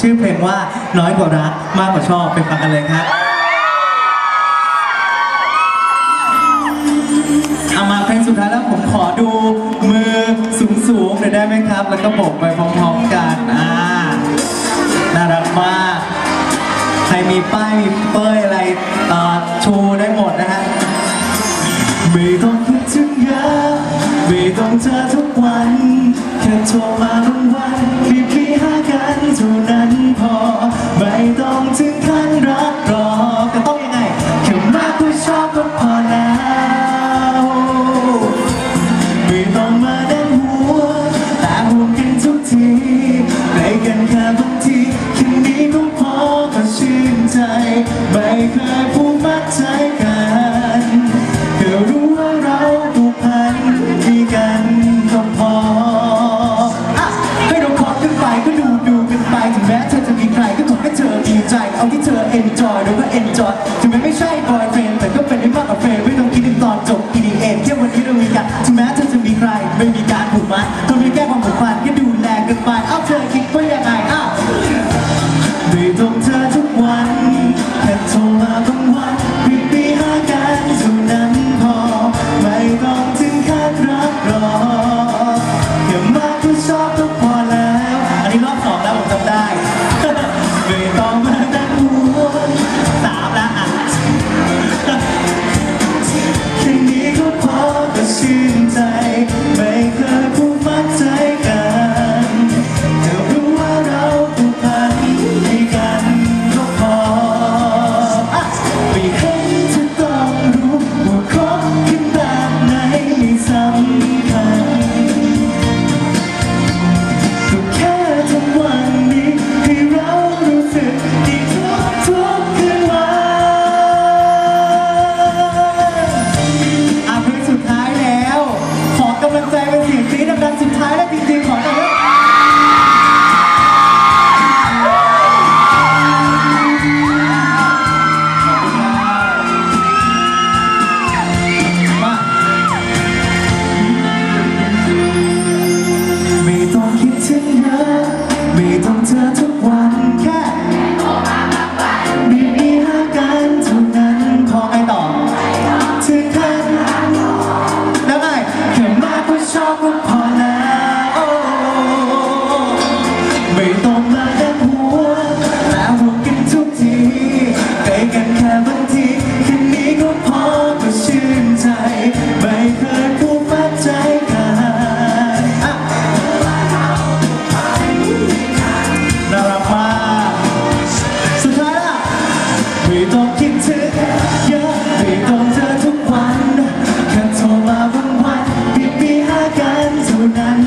ชื่อเพลงว่าน้อยกว่ารักมากกว่าชอบไปฟังกันเลยครับเอามาเพลงสุดท้ายแล้วผมขอดูมือสูงๆหน่อยได้ไหมครับ แล้วก็โบกไปพร้อมๆกันอ่าน่ารักมากใครมีป้ายมีเป้ยอะไรเอ่อชูได้หมดนะฮะไม่ต้องคิดถึงเยอะไม่ต้องเจอทุกวัน แค่โทรมาบางวัน กมัดใจกันก็รู้ว่าเราผูกพันมีกันก็พออะให้เราคอกันไปก็ดูดูกันไปถึงแม้เธอจะมีใครก็ขอให้เธอดีใจ เอาที่เธอ enjoy เราก็ enjoy ถึงแม้ไม่ใช่ boyfriend แต่ก็เป็นได้มากกว่า friend ไม่ต้องคิดถึงตอนจบ EDM แค่วันนี้เรามีกันถึงแม้เธอจะมีใครไม่มีการผูกมัดต้องมีแก้ความผูกพันแค่ ชื่นใจ ก็พอแล้วไม่ต้องมาดันหัวแต่ห่วงกันทุกทีไปกันแค่บางทีแค่นี้ก็พอก็ชื่นใจ ไม่เคยผูกมัดใจกันน่ารักมากสุดท้ายละไม่ต้อง ทุก